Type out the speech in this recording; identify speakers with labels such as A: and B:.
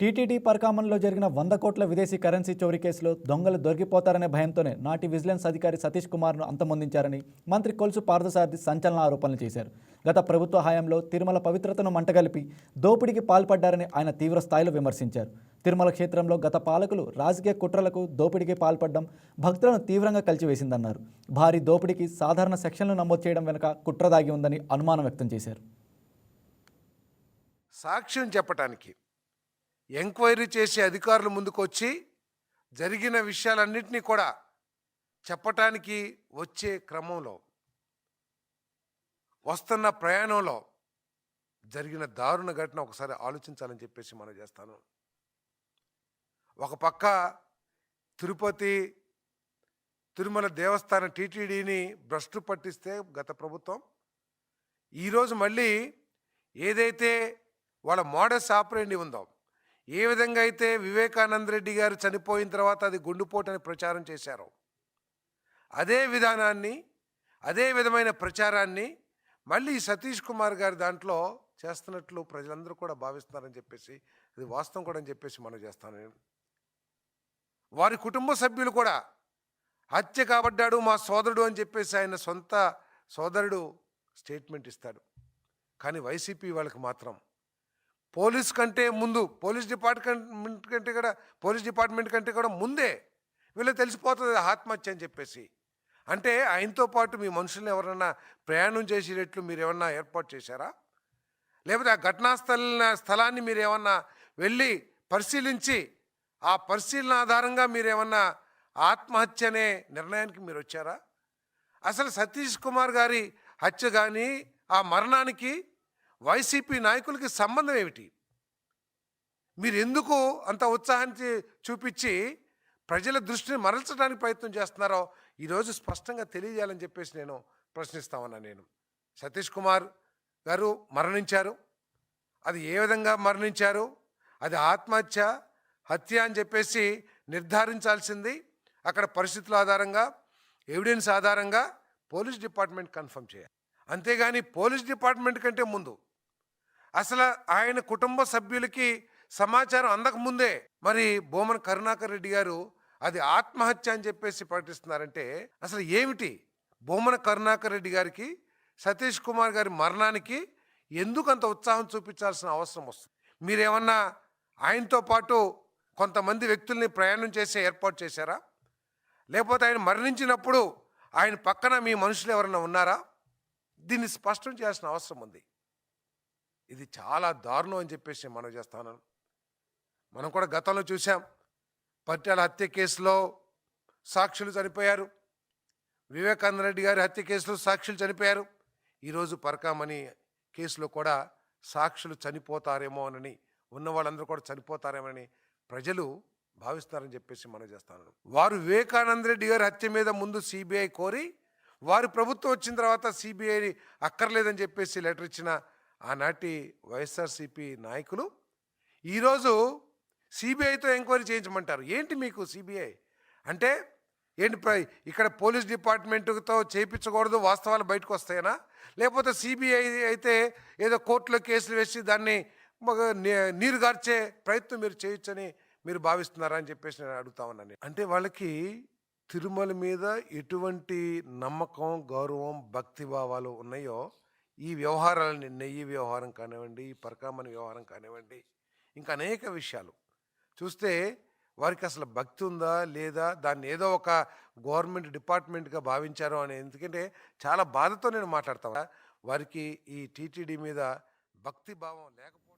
A: TTD పరికామంలో జరిగిన వంద కోట్ల విదేశీ కరెన్సీ చోరీ కేసులో దొంగలు దొరికిపోతారనే భయంతోనే నాటి విజిలెన్స్ అధికారి సతీష్ కుమార్ను అంతమొందించారని మంత్రి కొలుసు పార్థసారథి సంచలన ఆరోపణలు చేశారు. గత ప్రభుత్వ హయాంలో తిరుమల పవిత్రతను మంటగలిపి దోపిడీకి పాల్పడ్డారని ఆయన తీవ్ర స్థాయిలో విమర్శించారు. తిరుమల క్షేత్రంలో గత పాలకులు రాజకీయ కుట్రలకు దోపిడీకి పాల్పడడం భక్తులను తీవ్రంగా కలిచివేసిందన్నారు. భారీ దోపిడీకి సాధారణ సెక్షన్లు నమోదు చేయడం వెనుక కుట్ర దాగి ఉందని అనుమానం వ్యక్తం చేశారు.
B: సాక్ష్యం చెప్పటానికి ఎంక్వైరీ చేసే అధికారులు ముందుకు వచ్చి జరిగిన విషయాలన్నింటినీ కూడా చెప్పటానికి వచ్చే క్రమంలో వస్తున్న ప్రయాణంలో జరిగిన దారుణ ఘటన ఒకసారి ఆలోచించాలని చెప్పేసి మనం చేస్తాను. ఒక పక్క తిరుపతి తిరుమల దేవస్థానం టీటీడీని భ్రష్టు పట్టిస్తే గత ప్రభుత్వం ఈరోజు మళ్ళీ ఏదైతే వాళ్ళ మోడస్ ఆపరేండి ఉందో ఏ విధంగా అయితే వివేకానంద రెడ్డి గారు చనిపోయిన తర్వాత అది గుండుపోటని ప్రచారం చేశారో అదే విధానాన్ని అదే విధమైన ప్రచారాన్ని మళ్ళీ సతీష్ కుమార్ గారి దాంట్లో చేస్తున్నట్లు ప్రజలందరూ కూడా భావిస్తున్నారని చెప్పేసి అది వాస్తవం కూడా అని చెప్పేసి మనం చేస్తాను నేను. వారి కుటుంబ సభ్యులు కూడా హత్య కాబడ్డాడు మా సోదరుడు అని చెప్పేసి ఆయన సొంత సోదరుడు స్టేట్మెంట్ ఇస్తాడు. కానీ వైసీపీ వాళ్ళకి మాత్రం పోలీస్ కంటే ముందు పోలీస్ డిపార్ట్మెంట్ కంటే కూడా పోలీస్ డిపార్ట్మెంట్ కంటే కూడా ముందే వీళ్ళు తెలిసిపోతుంది ఆత్మహత్య అని చెప్పేసి. అంటే ఆయనతో పాటు మీ మనుషుల్ని ఎవరన్నా ప్రయాణం చేసేటట్లు మీరు ఏమన్నా ఏర్పాటు చేశారా? లేకపోతే ఆ ఘటనా స్థల స్థలాన్ని మీరు ఏమన్నా వెళ్ళి పరిశీలించి ఆ పరిశీలన ఆధారంగా మీరు ఏమన్నా ఆత్మహత్య అనే నిర్ణయానికి మీరు వచ్చారా? అసలు సతీష్ కుమార్ గారి హత్య కానీ ఆ మరణానికి వైసీపీ నాయకులకి సంబంధం ఏమిటి? మీరు ఎందుకు అంత ఉత్సాహాన్ని చూపించి ప్రజల దృష్టిని మరల్చడానికి ప్రయత్నం చేస్తున్నారో ఈరోజు స్పష్టంగా తెలియజేయాలని చెప్పేసి నేను ప్రశ్నిస్తామన్నా నేను. సతీష్ కుమార్ గారు మరణించారు. అది ఏ విధంగా మరణించారు? అది ఆత్మహత్య హత్య అని చెప్పేసి నిర్ధారించాల్సింది. అక్కడ పరిస్థితుల ఆధారంగా ఎవిడెన్స్ ఆధారంగా పోలీస్ డిపార్ట్మెంట్ కన్ఫర్మ్ చేయాలి. అంతేగాని పోలీస్ డిపార్ట్మెంట్ కంటే ముందు అసలు ఆయన కుటుంబ సభ్యులకి సమాచారం అందకముందే మరి బోమన కరుణాకర్ రెడ్డి గారు అది ఆత్మహత్య అని చెప్పేసి ప్రకటిస్తున్నారంటే అసలు ఏమిటి? బోమన కరుణాకర్ రెడ్డి గారికి సతీష్ కుమార్ గారి మరణానికి ఎందుకు అంత ఉత్సాహం చూపించాల్సిన అవసరం వస్తుంది? మీరేమన్నా ఆయనతో పాటు కొంతమంది వ్యక్తుల్ని ప్రయాణం చేసే ఏర్పాటు చేశారా? లేకపోతే ఆయన మరణించినప్పుడు ఆయన పక్కన మీ మనుషులు ఎవరైనా ఉన్నారా? దీన్ని స్పష్టం చేయాల్సిన అవసరం ఉంది. ఇది చాలా దారుణం అని చెప్పేసి మనం చేస్తాను మనం కూడా గతంలో చూసాం. పట్టాల హత్య కేసులో సాక్షులు చనిపోయారు. వివేకానంద రెడ్డి గారి హత్య కేసులో సాక్షులు చనిపోయారు. ఈరోజు పరకామణి కేసులో కూడా సాక్షులు చనిపోతారేమో అనని ఉన్న వాళ్ళందరూ కూడా చనిపోతారేమని ప్రజలు భావిస్తారని చెప్పేసి మనం చేస్తాను వారు వివేకానంద రెడ్డి గారి హత్య మీద ముందు సిబిఐ కోరి వారు ప్రభుత్వం వచ్చిన తర్వాత సిబిఐ అక్కర్లేదని చెప్పేసి లెటర్ ఇచ్చిన ఆనాటి వైఎస్ఆర్సిపి నాయకులు ఈరోజు సిబిఐతో ఎంక్వైరీ చేయించమంటారు. ఏంటి మీకు సిబిఐ? అంటే ఏంటి ఇక్కడ పోలీస్ డిపార్ట్మెంట్తో చేయించకూడదు వాస్తవాలు బయటకు వస్తాయనా లేకపోతే సిబిఐ అయితే ఏదో కోర్టులో కేసులు వేసి దాన్ని నీరు గార్చే ప్రయత్నం మీరు చేయొచ్చని మీరు భావిస్తున్నారా అని చెప్పేసి నేను అడుగుతా ఉన్నాను అంటే వాళ్ళకి తిరుమల మీద ఎటువంటి నమ్మకం గౌరవం భక్తి భావాలు ఉన్నాయో ఈ వ్యవహారాలని నెయ్యి వ్యవహారం కానివ్వండి ఈ పరకామణి వ్యవహారం కానివ్వండి ఇంకా అనేక విషయాలు. చూస్తే వారికి అసలు భక్తి ఉందా లేదా దాన్ని ఏదో ఒక గవర్నమెంట్ డిపార్ట్మెంట్గా భావించారో అని ఎందుకంటే చాలా బాధతో నేను మాట్లాడతాను వారికి ఈ టీటీడీ మీద భక్తి భావం లేకపోవడం